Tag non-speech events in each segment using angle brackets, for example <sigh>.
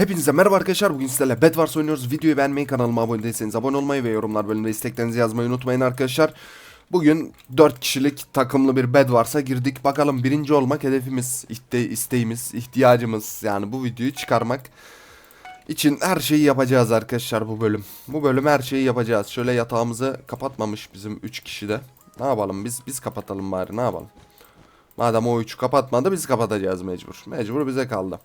Hepinize merhaba arkadaşlar. Bugün sizlerle Bed Wars oynuyoruz. Videoyu beğenmeyi, kanalıma abone değilseniz abone olmayı ve yorumlar bölümünde isteklerinizi yazmayı unutmayın arkadaşlar. Bugün 4 kişilik takımlı bir Bed Wars'a girdik. Bakalım birinci olmak hedefimiz, iste isteğimiz, ihtiyacımız. Yani bu videoyu çıkarmak için her şeyi yapacağız arkadaşlar bu bölüm. Bu bölüm her şeyi yapacağız. Şöyle yatağımızı kapatmamış bizim 3 kişi de. Ne yapalım biz biz kapatalım bari ne yapalım. Madem o 3'ü kapatmadı biz kapatacağız mecbur. Mecbur bize kaldı.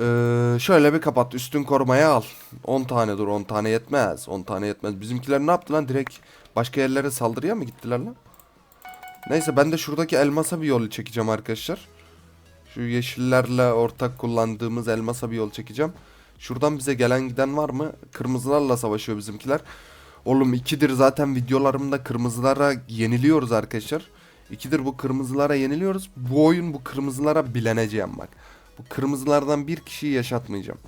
Ee, şöyle bir kapat. Üstün korumaya al. 10 tane dur. 10 tane yetmez. 10 tane yetmez. Bizimkiler ne yaptı lan? Direkt başka yerlere saldırıya mı gittiler lan? Neyse ben de şuradaki elmasa bir yol çekeceğim arkadaşlar. Şu yeşillerle ortak kullandığımız elmasa bir yol çekeceğim. Şuradan bize gelen giden var mı? Kırmızılarla savaşıyor bizimkiler. Oğlum ikidir zaten videolarımda kırmızılara yeniliyoruz arkadaşlar. İkidir bu kırmızılara yeniliyoruz. Bu oyun bu kırmızılara bileneceğim bak. Bu kırmızılardan bir kişiyi yaşatmayacağım.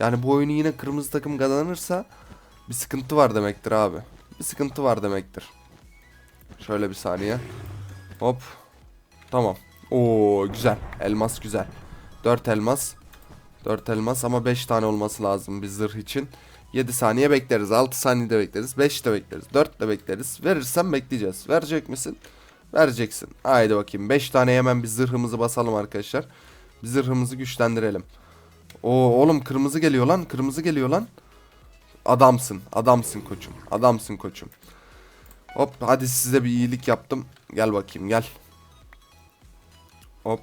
Yani bu oyunu yine kırmızı takım kazanırsa bir sıkıntı var demektir abi. Bir sıkıntı var demektir. Şöyle bir saniye. Hop. Tamam. Oo güzel. Elmas güzel. 4 elmas. 4 elmas ama 5 tane olması lazım bir zırh için. 7 saniye bekleriz. 6 saniyede bekleriz. 5 de bekleriz. 4 de bekleriz. Verirsen bekleyeceğiz. Verecek misin? Vereceksin. Haydi bakayım. 5 tane hemen bir zırhımızı basalım arkadaşlar. Bir zırhımızı güçlendirelim. Oo oğlum kırmızı geliyor lan. Kırmızı geliyor lan. Adamsın. Adamsın koçum. Adamsın koçum. Hop hadi size bir iyilik yaptım. Gel bakayım gel. Hop.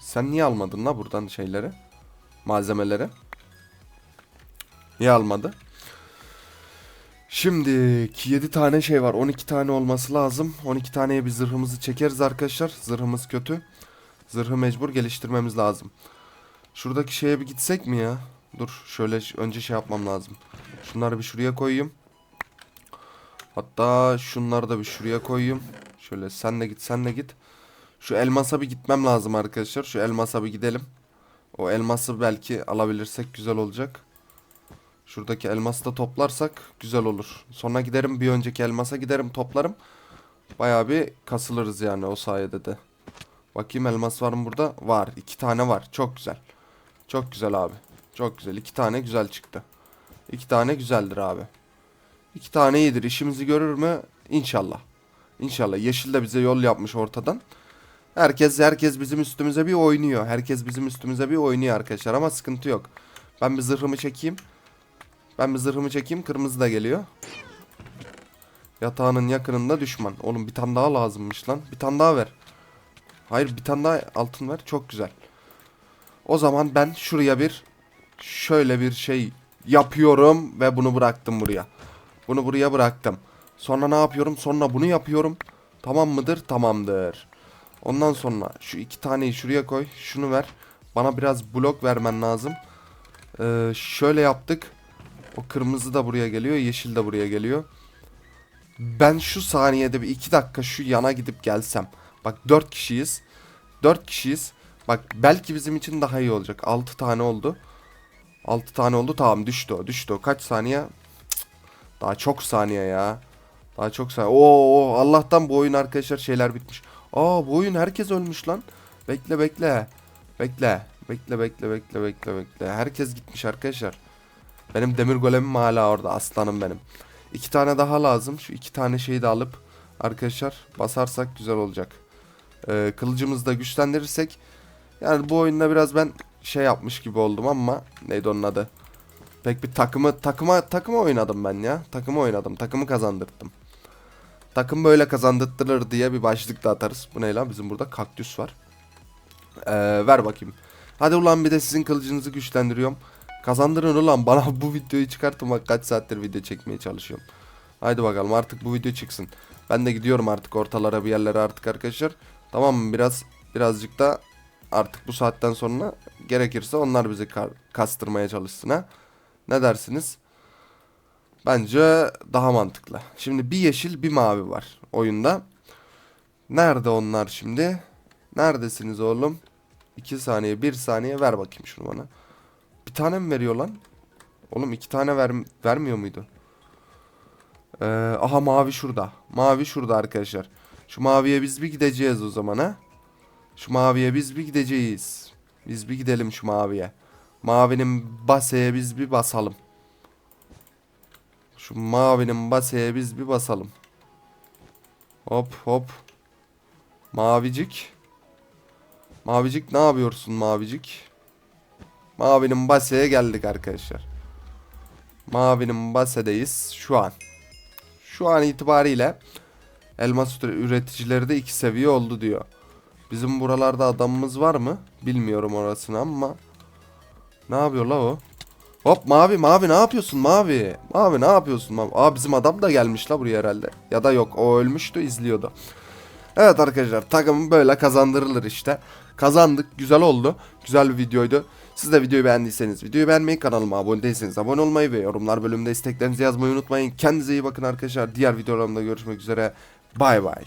Sen niye almadın la buradan şeyleri? Malzemeleri. Niye almadı? Şimdi 7 tane şey var. 12 tane olması lazım. 12 taneye bir zırhımızı çekeriz arkadaşlar. Zırhımız kötü. Zırhı mecbur geliştirmemiz lazım. Şuradaki şeye bir gitsek mi ya? Dur şöyle önce şey yapmam lazım. Şunları bir şuraya koyayım. Hatta şunları da bir şuraya koyayım. Şöyle sen de git sen de git. Şu elmasa bir gitmem lazım arkadaşlar. Şu elmasa bir gidelim. O elması belki alabilirsek güzel olacak. Şuradaki elması da toplarsak güzel olur. Sonra giderim bir önceki elmasa giderim toplarım. Bayağı bir kasılırız yani o sayede de. Bakayım elmas var mı burada? Var. iki tane var. Çok güzel. Çok güzel abi. Çok güzel. iki tane güzel çıktı. İki tane güzeldir abi. İki tane iyidir. İşimizi görür mü? İnşallah. İnşallah. Yeşil de bize yol yapmış ortadan. Herkes herkes bizim üstümüze bir oynuyor. Herkes bizim üstümüze bir oynuyor arkadaşlar ama sıkıntı yok. Ben bir zırhımı çekeyim. Ben bir zırhımı çekeyim. Kırmızı da geliyor. Yatağının yakınında düşman. Oğlum bir tane daha lazımmış lan. Bir tane daha ver. Hayır bir tane daha altın ver. Çok güzel. O zaman ben şuraya bir şöyle bir şey yapıyorum ve bunu bıraktım buraya. Bunu buraya bıraktım. Sonra ne yapıyorum? Sonra bunu yapıyorum. Tamam mıdır? Tamamdır. Ondan sonra şu iki taneyi şuraya koy. Şunu ver. Bana biraz blok vermen lazım. Ee, şöyle yaptık. O kırmızı da buraya geliyor. Yeşil de buraya geliyor. Ben şu saniyede bir iki dakika şu yana gidip gelsem. Bak dört kişiyiz. Dört kişiyiz. Bak belki bizim için daha iyi olacak. Altı tane oldu. Altı tane oldu. Tamam düştü o. Düştü o. Kaç saniye? Daha çok saniye ya. Daha çok saniye. Oo Allah'tan bu oyun arkadaşlar şeyler bitmiş. Aa bu oyun herkes ölmüş lan. Bekle bekle. Bekle. Bekle bekle bekle bekle bekle. Herkes gitmiş arkadaşlar. Benim demir golemim hala orada. Aslanım benim. İki tane daha lazım. Şu iki tane şeyi de alıp arkadaşlar basarsak güzel olacak. Ee, kılıcımızı da güçlendirirsek yani bu oyunda biraz ben şey yapmış gibi oldum ama neydi onun adı? Pek bir takımı takıma takıma oynadım ben ya. Takımı oynadım. Takımı kazandırdım. Takım böyle kazandırtılır diye bir başlık da atarız. Bu ne lan? Bizim burada kaktüs var. Ee, ver bakayım. Hadi ulan bir de sizin kılıcınızı güçlendiriyorum. Kazandırın ulan bana <laughs> bu videoyu çıkartın bak kaç saattir video çekmeye çalışıyorum. Haydi bakalım artık bu video çıksın. Ben de gidiyorum artık ortalara bir yerlere artık arkadaşlar. Tamam mı biraz birazcık da artık bu saatten sonra gerekirse onlar bizi kastırmaya çalışsın ha. Ne dersiniz? Bence daha mantıklı. Şimdi bir yeşil bir mavi var oyunda. Nerede onlar şimdi? Neredesiniz oğlum? 2 saniye 1 saniye ver bakayım şunu bana. Bir tane mi veriyor lan? Oğlum iki tane ver, vermiyor muydu? Ee, aha mavi şurada. Mavi şurada arkadaşlar. Şu maviye biz bir gideceğiz o zaman ha. Şu maviye biz bir gideceğiz. Biz bir gidelim şu maviye. Mavinin baseye biz bir basalım. Şu mavinin baseye biz bir basalım. Hop hop. Mavicik. Mavicik ne yapıyorsun mavicik? Mavinin baseye geldik arkadaşlar. Mavinin basedeyiz şu an. Şu an itibariyle elmas üreticileri de iki seviye oldu diyor. Bizim buralarda adamımız var mı? Bilmiyorum orasını ama. Ne yapıyor la o? Hop mavi mavi ne yapıyorsun mavi? Mavi ne yapıyorsun mavi? Aa bizim adam da gelmiş la buraya herhalde. Ya da yok o ölmüştü izliyordu. Evet arkadaşlar takım böyle kazandırılır işte. Kazandık güzel oldu. Güzel bir videoydu. Siz de videoyu beğendiyseniz videoyu beğenmeyi kanalıma abone değilseniz abone olmayı ve yorumlar bölümünde isteklerinizi yazmayı unutmayın. Kendinize iyi bakın arkadaşlar. Diğer videolarımda görüşmek üzere. Bay bay.